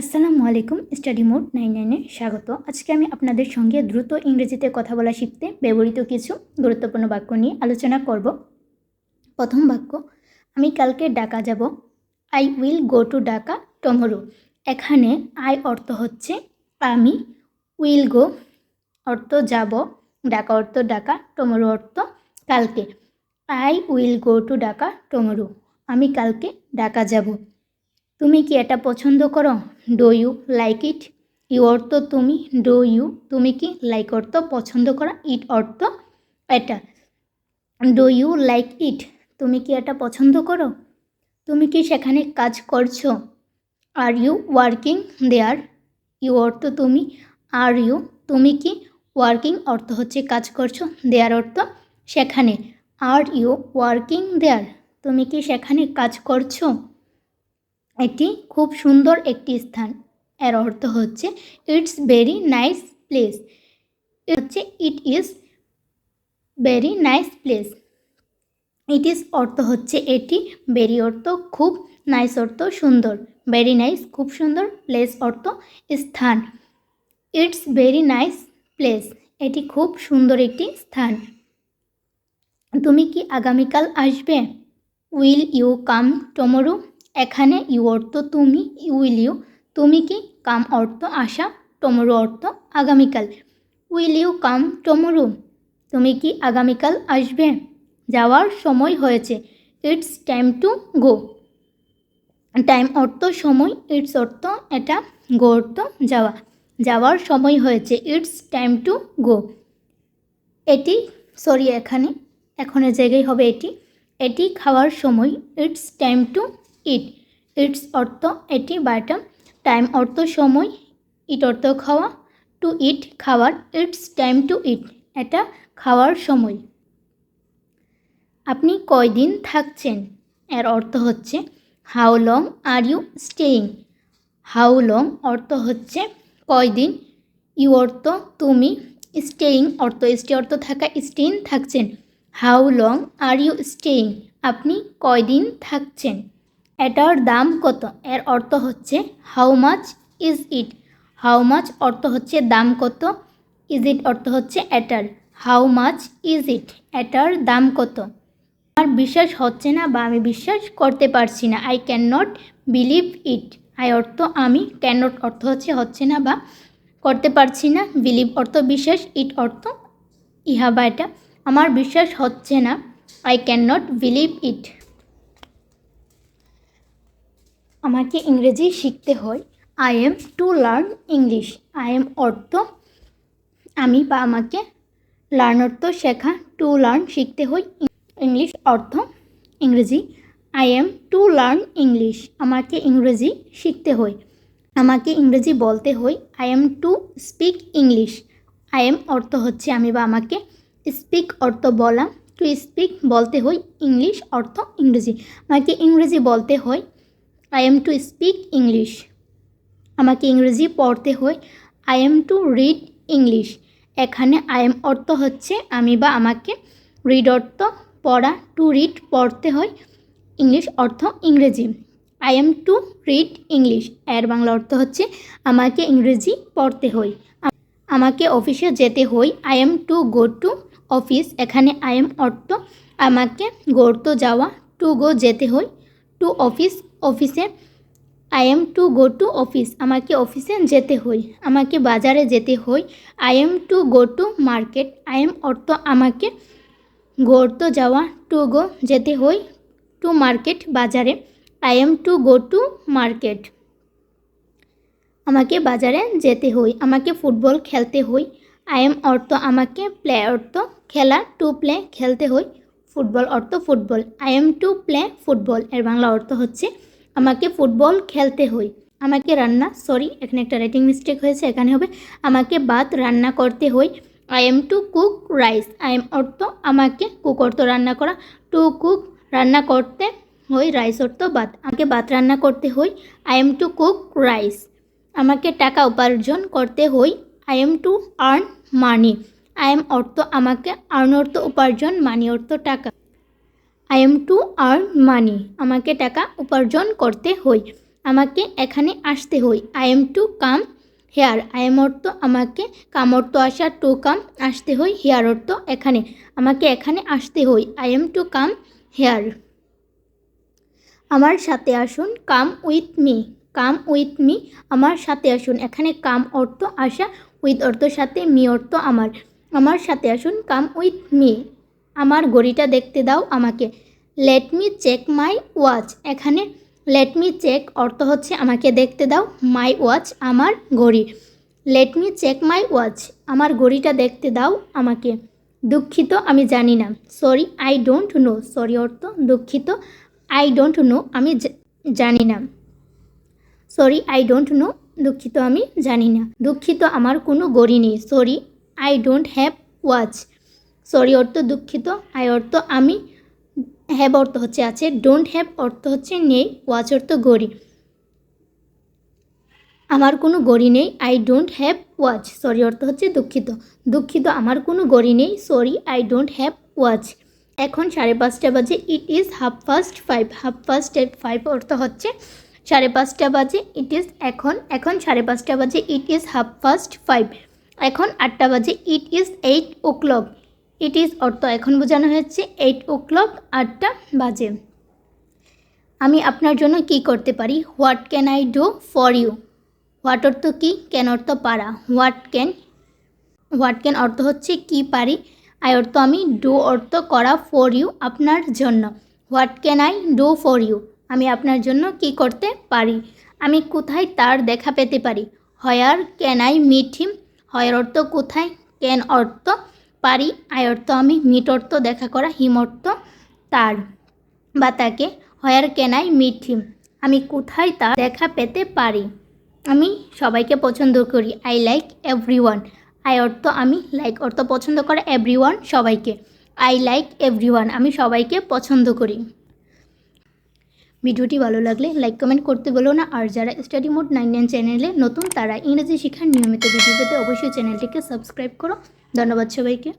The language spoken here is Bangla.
আসসালামু আলাইকুম, স্টাডি মোড নাইন নাইনে স্বাগত। আজকে আমি আপনাদের সঙ্গে দ্রুত ইংরেজিতে কথা বলা শিখতে ব্যবহৃত কিছু গুরুত্বপূর্ণ বাক্য নিয়ে আলোচনা করব। প্রথম বাক্য, আমি কালকে ডাকা যাব। I will go to Dhaka tomorrow এখানে আই অর্থ হচ্ছে, আমি উইল গো অর্থ যাব ডাকা অর্থ ডাকা টমরো অর্থ কালকে I will go to Dhaka tomorrow আমি কালকে ডাকা যাব। তুমি কি এটা পছন্দ করো? Do you like it you অর্থ তুমি ডো ইউ তুমি কি লাইক অর্থ পছন্দ করা? ইট অর্থ এটা। ডো ইউ লাইক ইট তুমি কি এটা পছন্দ করো? তুমি কি সেখানে কাজ করছ? Are you working there you অর্থ তুমি। আর ইউ তুমি কি ওয়ার্কিং অর্থ হচ্ছে কাজ করছ। দেয়ার অর্থ সেখানে। আর ইউ ওয়ার্কিং দেয়ার তুমি কি সেখানে কাজ করছ? এটি খুব সুন্দর একটি স্থান। এর অর্থ হচ্ছে ইটস ভেরি নাইস প্লেস হচ্ছে it is very nice place it is অর্থ হচ্ছে, এটি ভেরি অর্থ খুব নাইস অর্থ সুন্দর। ভেরি নাইস খুব সুন্দর প্লেস অর্থ স্থান। ইটস ভেরি নাইস প্লেস এটি খুব সুন্দর একটি স্থান। তুমি কি আগামীকাল আসবে? উইল ইউ কাম টমোরো এখানে ইউ অর্থ তুমি উইল ইউ তুমি কি কাম অর্থ আসা টমোরো অর্থ আগামীকাল। উইল ইউ কাম টমোরো তুমি কি আগামীকাল আসবে? যাওয়ার সময় হয়েছে it's time to go time অর্থ সময় ইটস অর্থ এটা গো অর্থ যাওয়া। যাওয়ার সময় হয়েছে ইটস টাইম টু গো এটি সরি এখানে, এখনের জায়গায় হবে এটি। এটি খাওয়ার সময় it's time to eat. It's অর্থ এটি বাটা। টাইম অর্থ সময়। ইট অর্থ খাওয়া। টু ইট খাওয়ার। It's time to eat. এটা খাওয়ার সময়। আপনি কয়দিন থাকছেন? এর অর্থ হচ্ছে how long are you staying how long অর্থ হচ্ছে, কয়দিন? ইউ অর্থ, তুমি স্টেইং অর্থ স্টে অর্থ থাকা স্টেইন থাকছেন। How long are you staying আপনি কয়দিন থাকছেন? এটার দাম কত? এর অর্থ হচ্ছে how much is it how much অর্থ হচ্ছে দাম কত? ইজ ইট অর্থ হচ্ছে এটার? হাউ মাচ ইজ ইট এটার দাম কত? আমার বিশ্বাস হচ্ছে না বা আমি বিশ্বাস করতে পারছি না। I can not believe it I অর্থ আমি ক্যান নট অর্থ হচ্ছে হচ্ছে না বা করতে পারছি না। বিলিভ অর্থ বিশ্বাস ইট অর্থ ইহা বা এটা। আমার বিশ্বাস হচ্ছে না। I can not believe it আমাকে ইংরেজি শিখতে হয়। I am to learn English I am অর্থ, আমি বা আমাকে লার্ন অর্থ শেখা। টু লার্ন শিখতে হয় ইংলিশ অর্থ, ইংরেজি। I am to learn English আমাকে ইংরেজি শিখতে হয়। আমাকে ইংরেজি বলতে হয়। I am to speak English I am অর্থ হচ্ছে আমি বা আমাকে স্পিক অর্থ বলা। টু স্পিক বলতে হয় ইংলিশ অর্থ, ইংরেজি। আমাকে ইংরেজি বলতে হয়। I am to speak English আমাকে ইংরেজি পড়তে হয়। I am to read English এখানে আই এম অর্থ হচ্ছে আমি বা আমাকে রিড অর্থ পড়া টু রিড পড়তে হয়। ইংলিশ অর্থ ইংরেজি। I am to read English এর বাংলা অর্থ হচ্ছে আমাকে ইংরেজি পড়তে হয়। আমাকে অফিসে যেতে হয়। I am to go to office এখানে আই এম অর্থ আমাকে গড়তো যাওয়া টু গো যেতে হয়। টু অফিস অফিসে। I am to go to office আমাকে অফিসে যেতে হয় আমাকে বাজারে যেতে হয় I am to go to market I am অর্থ আমাকে গড়তো যাওয়া টু গো যেতে হয় টু মার্কেট বাজারে। I am to go to market আমাকে বাজারে যেতে হয় আমাকে ফুটবল খেলতে হয় আই এম অর্থ আমাকে প্লে অর্থ খেলা টু প্লে খেলতে হয় ফুটবল অর্থ football. I am to play football এর বাংলা অর্থ হচ্ছে, আমাকে ফুটবল খেলতে হয় আমাকে রান্না সরি এখানে একটা রাইটিং মিস্টেক হয়েছে, এখানে হবে। আমাকে ভাত রান্না করতে হয় I am to cook rice I am অর্থ আমাকে কুক অর্থ রান্না করা। টু কুক রান্না করতে হয় রাইস অর্থ ভাত। আমাকে ভাত রান্না করতে হয় I am to cook rice আমাকে টাকা উপার্জন করতে হয় I am to earn money I am অর্থ আমাকে আর্ন অর্থ উপার্জন মানি অর্থ টাকা। I am to earn money আমাকে টাকা উপার্জন করতে হয় আমাকে এখানে আসতে হই। I am to come here I am অর্থ আমাকে, কাম অর্থ আসা টু কাম আসতে হই হেয়ার অর্থ এখানে, আমাকে এখানে আসতে হই। I am to come here আমার সাথে আসুন come with me come with me আমার সাথে আসুন। এখানে কাম অর্থ আসা উইথ অর্থ সাথে মি অর্থ আমার। আমার সাথে আসুন কাম উইথ মি আমার ঘড়িটা দেখতে দাও আমাকে। Let me check my watch এখানে লেট মি চেক অর্থ হচ্ছে আমাকে দেখতে দাও মাই ওয়াচ আমার ঘড়ি। Let me check my watch আমার ঘড়িটা দেখতে দাও আমাকে। দুঃখিত, আমি জানি না। Sorry I don't know sorry অর্থ, দুঃখিত। আই ডোন্ট নো আমি জানি না। সরি আই ডোন্ট নো দুঃখিত, আমি জানি না। দুঃখিত, আমার কোনো গড়ি নেই। Sorry I don't have watch sorry অর্থ দুঃখিত। আই অর্থ আমি হ্যাভ অর্থ হচ্ছে আছে। ডোন্ট হ্যাভ অর্থ হচ্ছে নেই। ওয়াচ অর্থ গড়ি। আমার কোনো গড়ি নেই। I don't have watch sorry অর্থ হচ্ছে দুঃখিত। দুঃখিত, আমার কোনো গড়ি নেই। Sorry I don't have watch এখন সাড়ে পাঁচটা বাজে। It is half past five half past five অর্থ হচ্ছে সাড়ে পাঁচটা বাজে। ইট ইজ এখন এখন সাড়ে পাঁচটা বাজে। It is half past five এখন আটটা বাজে it is eight o'clock it is অর্থ এখন বোঝানো হয়েছে এইট ও ক্লক আটটা বাজে। আমি আপনার জন্য কি করতে পারি? What can I do for you what অর্থ কী? ক্যান অর্থ পারা। হোয়াট ক্যান হোয়াট ক্যান অর্থ হচ্ছে কি পারি? আই অর্থ আমি ডু অর্থ করা ফর ইউ আপনার জন্য। What can I do for you আমি আপনার জন্য কি করতে পারি? আমি কোথায় তার দেখা পেতে পারি? Where can I meet him where অর্থ কোথায়? ক্যান অর্থ? পারি আই অর্থ আমি, মিট অর্থ দেখা করা, হিম অর্থ তার বা তাকে। Where can I meet him. আমি কোথায় তা দেখা পেতে পারি? আমি সবাইকে পছন্দ করি। I like everyone I অর্থ আমি, লাইক অর্থ পছন্দ করা এভরি ওয়ান সবাইকে। আই লাইক এভরি ওয়ান আমি সবাইকে পছন্দ করি। ভিডিওটি ভালো লাগলে লাইক, কমেন্ট করতে বলো না। আর যারা স্টাডি মোড নাইন নাইন চ্যানেলে নতুন, তারা ইংরেজি শেখার নিয়মিত ভিডিও পেতে অবশ্যই চ্যানেলটিকে সাবস্ক্রাইব করো। ধন্যবাদ সবাইকে।